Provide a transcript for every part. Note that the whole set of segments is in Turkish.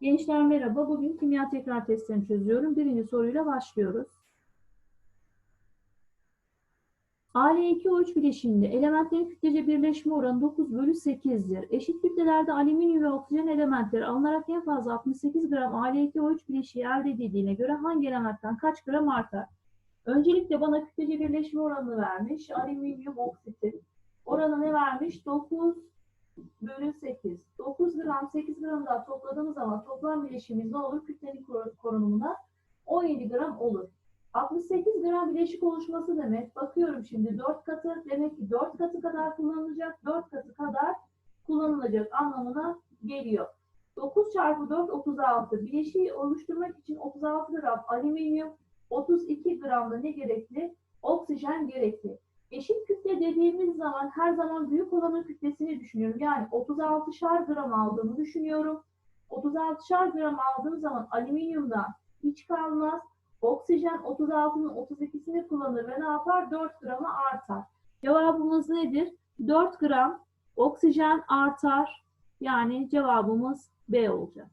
Gençler merhaba. Bugün kimya tekrar testini çözüyorum. Birinci soruyla başlıyoruz. AL2O3 bileşiğinde elementlerin kütlece birleşme oranı 9 bölü 8'dir. Eşit kütlelerde alüminyum ve oksijen elementleri alınarak en fazla 68 gram AL2O3 bileşiği elde edildiğine göre hangi elementten kaç gram artar? Öncelikle bana kütlece birleşme oranını vermiş. Alüminyum oksitin. Oranı ne vermiş? 9 bölü 8. 9 gram 8 gram daha topladığımız zaman toplam bileşimimiz ne olur? Kütlenin kor- korunumunda 17 gram olur. 68 gram bileşik oluşması demek. Bakıyorum şimdi 4 katı demek ki 4 katı kadar kullanılacak. 4 katı kadar kullanılacak anlamına geliyor. 9 çarpı 4 36. Bileşiği oluşturmak için 36 gram alüminyum, 32 gram da ne gerekli? Oksijen gerekli. Eşit kütle dediğimiz zaman her zaman büyük olanın kütlesini düşünüyorum. Yani 36'şar gram aldığımı düşünüyorum. 36'şar gram aldığım zaman alüminyumdan hiç kalmaz. Oksijen 36'nın 32'sini kullanır ve ne yapar? 4 grama artar. Cevabımız nedir? 4 gram oksijen artar. Yani cevabımız B olacak.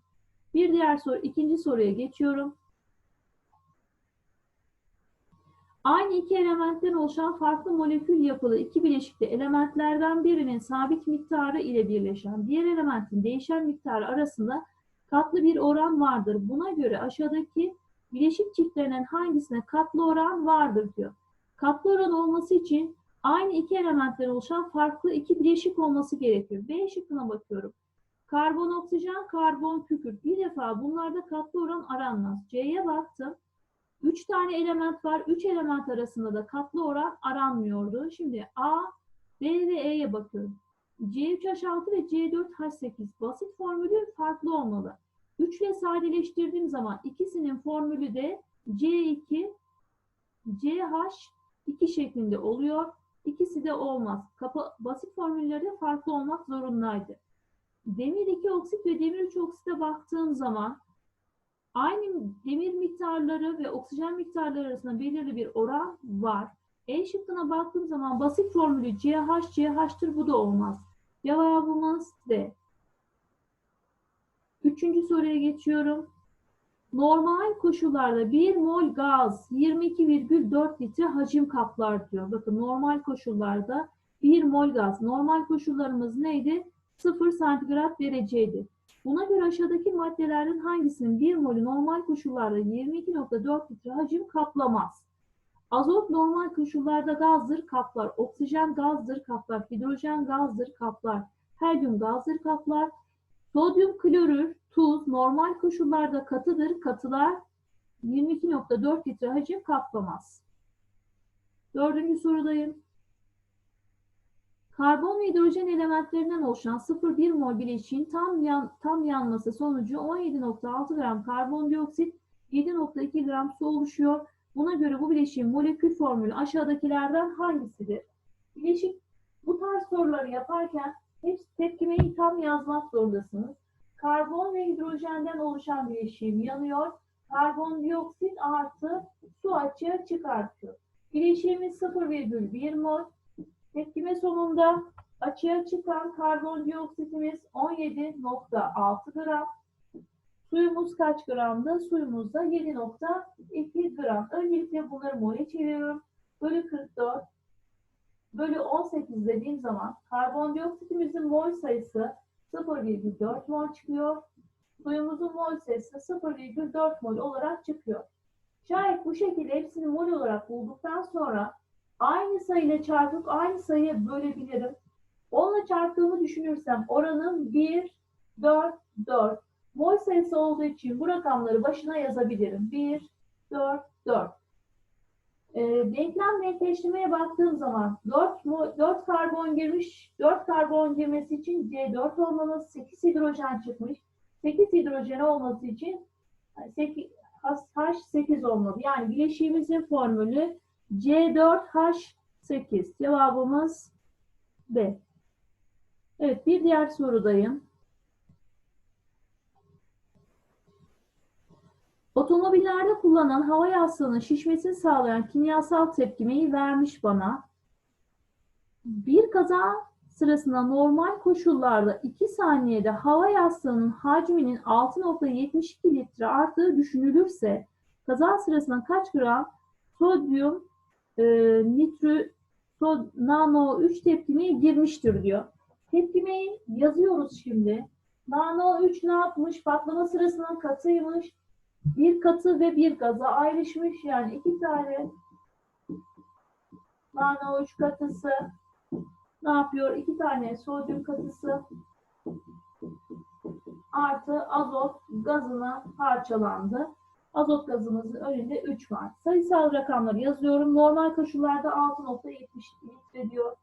Bir diğer soru, ikinci soruya geçiyorum. Aynı iki elementten oluşan farklı molekül yapılı iki bileşikte elementlerden birinin sabit miktarı ile birleşen diğer elementin değişen miktarı arasında katlı bir oran vardır. Buna göre aşağıdaki bileşik çiftlerinin hangisine katlı oran vardır diyor. Katlı oran olması için aynı iki elementten oluşan farklı iki bileşik olması gerekiyor. B şıkkına bakıyorum. Karbon, oksijen, karbon, kükürt. Bir defa bunlarda katlı oran aranmaz. C'ye baktım. 3 tane element var. 3 element arasında da katlı oran aranmıyordu. Şimdi A, B ve E'ye bakıyorum. C3H6 ve C4H8 basit formülü farklı olmalı. 3 ile sadeleştirdiğim zaman ikisinin formülü de C2, CH2 şeklinde oluyor. İkisi de olmaz. Kapa basit formülleri de farklı olmak zorundaydı. Demir 2 oksit ve demir 3 oksite baktığım zaman Aynı demir miktarları ve oksijen miktarları arasında belirli bir oran var. E şıkkına baktığım zaman basit formülü CH, CH'tır bu da olmaz. Cevabımız D. Üçüncü soruya geçiyorum. Normal koşullarda 1 mol gaz 22,4 litre hacim kaplar diyor. Bakın normal koşullarda 1 mol gaz. Normal koşullarımız neydi? 0 santigrat dereceydi. Buna göre aşağıdaki maddelerden hangisinin 1 molü normal koşullarda 22.4 litre hacim kaplamaz? Azot normal koşullarda gazdır, kaplar. Oksijen gazdır, kaplar. Hidrojen gazdır, kaplar. Helyum gazdır, kaplar. Sodyum klorür, tuz normal koşullarda katıdır, katılar. 22.4 litre hacim kaplamaz. Dördüncü sorudayım. Karbon ve hidrojen elementlerinden oluşan 0,1 mol bileşiğin tam, yan, tam yanması sonucu 17.6 gram karbondioksit, 7.2 gram su oluşuyor. Buna göre bu bileşiğin molekül formülü aşağıdakilerden hangisidir? Bileşik bu tarz soruları yaparken hepsi tepkimeyi tam yazmak zorundasınız. Karbon ve hidrojenden oluşan bileşiğim yanıyor. Karbondioksit artı su açığa çıkartıyor. Bileşiğimiz 0,1 mol. Tepkime sonunda açığa çıkan karbondioksitimiz 17.6 gram. Suyumuz kaç gramdı? Suyumuz da 7.2 gram. Öncelikle bunları mole çeviriyorum. Bölü 44 bölü 18 dediğim zaman karbondioksitimizin mol sayısı 0,4 mol çıkıyor. Suyumuzun mol sayısı 0,4 mol olarak çıkıyor. Şayet bu şekilde hepsini mol olarak bulduktan sonra aynı sayıyla çarpıp aynı sayıya bölebilirim. Onunla çarptığımı düşünürsem oranım 1, 4, 4. Mol sayısı olduğu için bu rakamları başına yazabilirim. 1, 4, 4. E, denklem denkleştirmeye baktığım zaman 4, mol, 4 karbon girmiş. 4 karbon girmesi için C4 olmalı. 8 hidrojen çıkmış. 8 hidrojen olması için 8, H8 olmalı. Yani bileşiğimizin formülü C4H8. Cevabımız B. Evet bir diğer sorudayım. Otomobillerde kullanılan hava yastığının şişmesini sağlayan kimyasal tepkimeyi vermiş bana. Bir kaza sırasında normal koşullarda 2 saniyede hava yastığının hacminin 6.72 litre arttığı düşünülürse kaza sırasında kaç gram sodyum e, nitrü so, nano 3 tepkimeye girmiştir diyor. Tepkimeyi yazıyoruz şimdi. Nano 3 ne yapmış? Patlama sırasında katıymış. Bir katı ve bir gaza ayrışmış. Yani iki tane nano 3 katısı ne yapıyor? İki tane sodyum katısı artı azot gazına parçalandı. Azot gazımızın önünde 3 var. Sayısal rakamları yazıyorum. Normal koşullarda 6.72 litre diyor.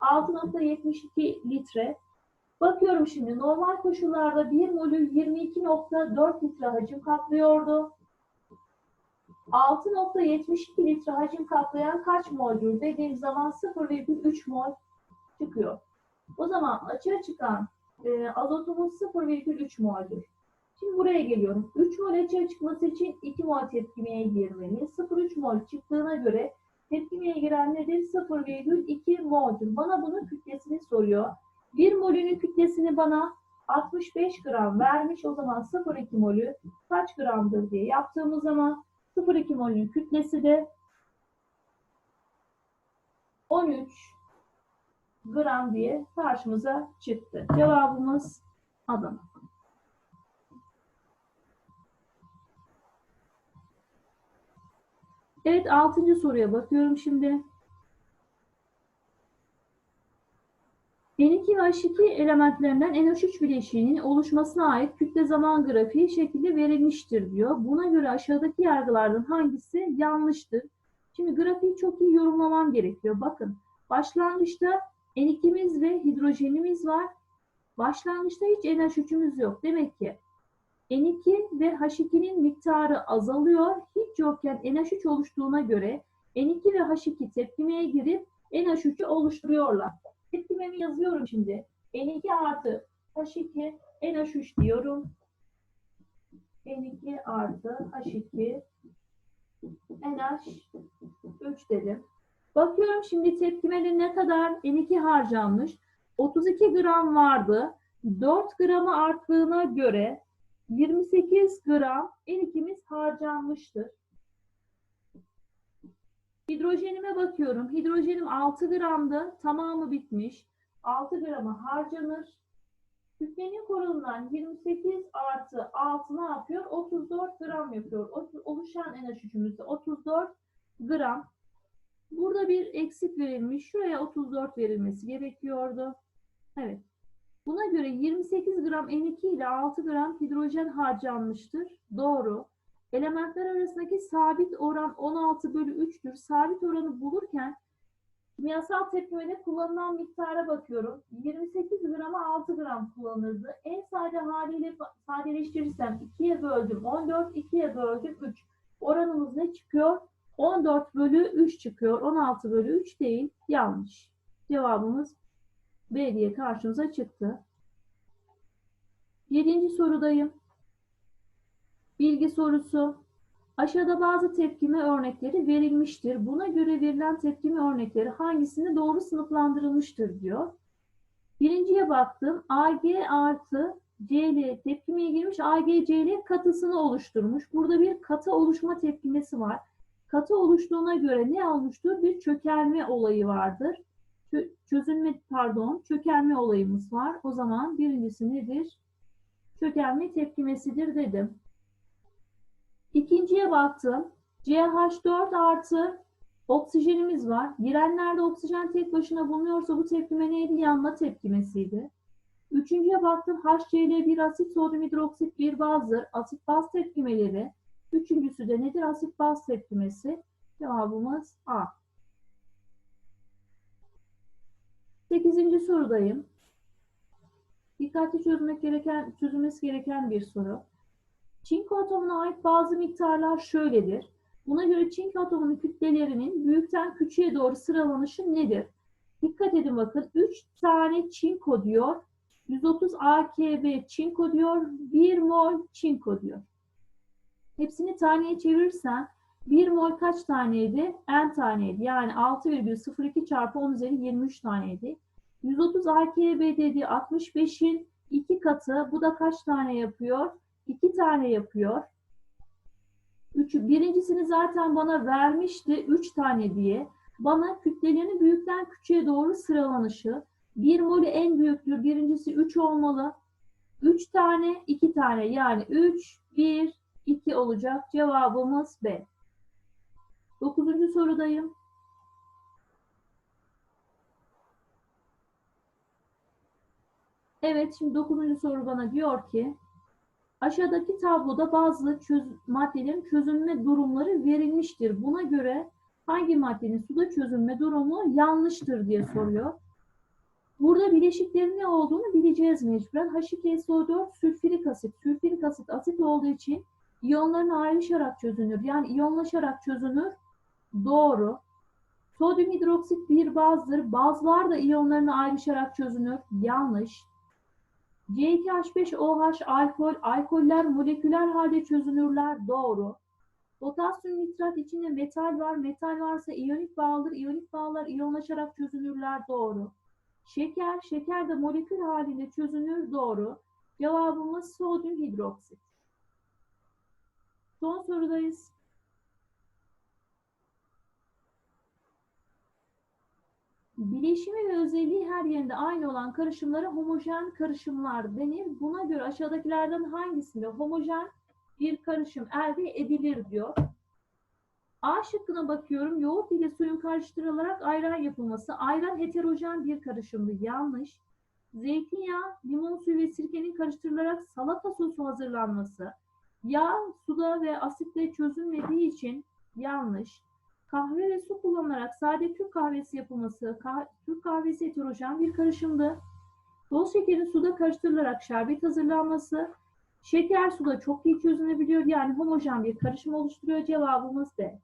6.72 litre. Bakıyorum şimdi normal koşullarda 1 molü 22.4 litre hacim kaplıyordu. 6.72 litre hacim kaplayan kaç moldür dediğim zaman 0,3 mol çıkıyor. O zaman açığa çıkan e, azotumuz 0,3 mol'dür. Şimdi buraya geliyorum. 3 mol açığa çıkması için 2 mol tepkimeye girmeli. 0,3 mol çıktığına göre tepkimeye giren nedir? 0,2 mol'dür. Bana bunun kütlesini soruyor. 1 molünün kütlesini bana 65 gram vermiş. O zaman 0,2 molü kaç gramdır diye yaptığımız zaman 0,2 molünün kütlesi de 13 gram diye karşımıza çıktı. Cevabımız Adana. Evet, altıncı soruya bakıyorum şimdi. N2 ve H2 elementlerinden NH3 bileşiğinin oluşmasına ait kütle zaman grafiği şekilde verilmiştir diyor. Buna göre aşağıdaki yargılardan hangisi yanlıştır? Şimdi grafiği çok iyi yorumlamam gerekiyor. Bakın, başlangıçta N2'miz ve hidrojenimiz var. Başlangıçta hiç NH3'ümüz yok. Demek ki N2 ve H2'nin miktarı azalıyor. Hiç yokken NH3 oluştuğuna göre N2 ve H2 tepkimeye girip NH3'ü oluşturuyorlar. Tepkimemi yazıyorum şimdi. N2 artı H2 NH3 diyorum. N2 artı H2 NH3 dedim. Bakıyorum şimdi tepkimede ne kadar N2 harcanmış. 32 gram vardı. 4 grama arttığına göre 28 gram N2'miz harcanmıştır. Hidrojenime bakıyorum. Hidrojenim 6 gramdı. Tamamı bitmiş. 6 grama harcanır. Kütlenin korundan 28 artı 6 ne yapıyor? 34 gram yapıyor. Oluşan NH3'ümüzde 34 gram. Burada bir eksik verilmiş. Şuraya 34 verilmesi gerekiyordu. Evet. Buna göre 28 gram N2 ile 6 gram hidrojen harcanmıştır. Doğru. Elementler arasındaki sabit oran 16 bölü 3'tür. Sabit oranı bulurken kimyasal tepkimede kullanılan miktara bakıyorum. 28 grama 6 gram kullanırdı. En sade haliyle sadeleştirirsem 2'ye böldüm 14, 2'ye böldüm 3. Oranımız ne çıkıyor? 14 bölü 3 çıkıyor. 16 bölü 3 değil. Yanlış. Cevabımız B diye karşımıza çıktı. Yedinci sorudayım. Bilgi sorusu. Aşağıda bazı tepkime örnekleri verilmiştir. Buna göre verilen tepkime örnekleri hangisinde doğru sınıflandırılmıştır diyor. Birinciye baktım. Ag artı Cl tepkimeye girmiş. AgCl katısını oluşturmuş. Burada bir katı oluşma tepkimesi var. Katı oluştuğuna göre ne olmuştur? Bir çökelme olayı vardır. Çö- çözülme pardon çökelme olayımız var. O zaman birincisi nedir? Çökelme tepkimesidir dedim. İkinciye baktım. CH4 artı oksijenimiz var. Girenlerde oksijen tek başına bulunuyorsa bu tepkime neydi? Yanma tepkimesiydi. Üçüncüye baktım. HCl1 asit sodyum hidroksit bir bazdır. Asit baz tepkimeleri. Üçüncüsü de nedir? Asit baz tepkimesi. Cevabımız A. Sekizinci sorudayım. Dikkatli çözmek gereken, çözülmesi gereken bir soru. Çinko atomuna ait bazı miktarlar şöyledir. Buna göre çinko atomunun kütlelerinin büyükten küçüğe doğru sıralanışı nedir? Dikkat edin bakın 3 tane çinko diyor. 130 AKB çinko diyor. 1 mol çinko diyor. Hepsini taneye çevirirsen 1 mol kaç taneydi? N taneydi. Yani 6,02 çarpı 10 üzeri 23 taneydi. 130 AKBD 65'in 2 katı. Bu da kaç tane yapıyor? 2 tane yapıyor. Üçü, birincisini zaten bana vermişti 3 tane diye. Bana kütlelerini büyükten küçüğe doğru sıralanışı. 1 molü en büyüktür. Birincisi 3 olmalı. 3 tane 2 tane yani 3, 1, 2 olacak. Cevabımız B. Dokuzuncu sorudayım. Evet, şimdi dokuzuncu soru bana diyor ki aşağıdaki tabloda bazı çöz maddelerin çözünme durumları verilmiştir. Buna göre hangi maddenin suda çözünme durumu yanlıştır diye soruyor. Burada bileşiklerin ne olduğunu bileceğiz mecburen. H2SO4 sülfürik asit. Sülfürik asit asit olduğu için iyonların ayrışarak çözünür. Yani iyonlaşarak çözünür. Doğru. Sodyum hidroksit bir bazdır. Bazlar da iyonlarını ayrışarak çözünür. Yanlış. C2H5OH alkol, alkoller moleküler halde çözünürler. Doğru. Potasyum nitrat içinde metal var. Metal varsa iyonik bağlıdır. İyonik bağlar iyonlaşarak çözünürler. Doğru. Şeker, şeker de molekül halinde çözünür. Doğru. Cevabımız sodyum hidroksit. Son sorudayız. Bileşimi ve özelliği her yerinde aynı olan karışımlara homojen karışımlar denir. Buna göre aşağıdakilerden hangisinde homojen bir karışım elde edilir diyor. A şıkkına bakıyorum. Yoğurt ile suyun karıştırılarak ayran yapılması. Ayran heterojen bir karışımdı. Yanlış. Zeytinyağı, limon suyu ve sirkenin karıştırılarak salata sosu hazırlanması. Yağ suda ve asitle çözünmediği için yanlış. Kahve ve su kullanılarak sade Türk kahvesi yapılması. Kah- Türk kahvesi heterojen bir karışımdı. Toz şekerin suda karıştırılarak şerbet hazırlanması. Şeker suda çok iyi çözünebiliyor. Yani homojen bir karışım oluşturuyor. Cevabımız D.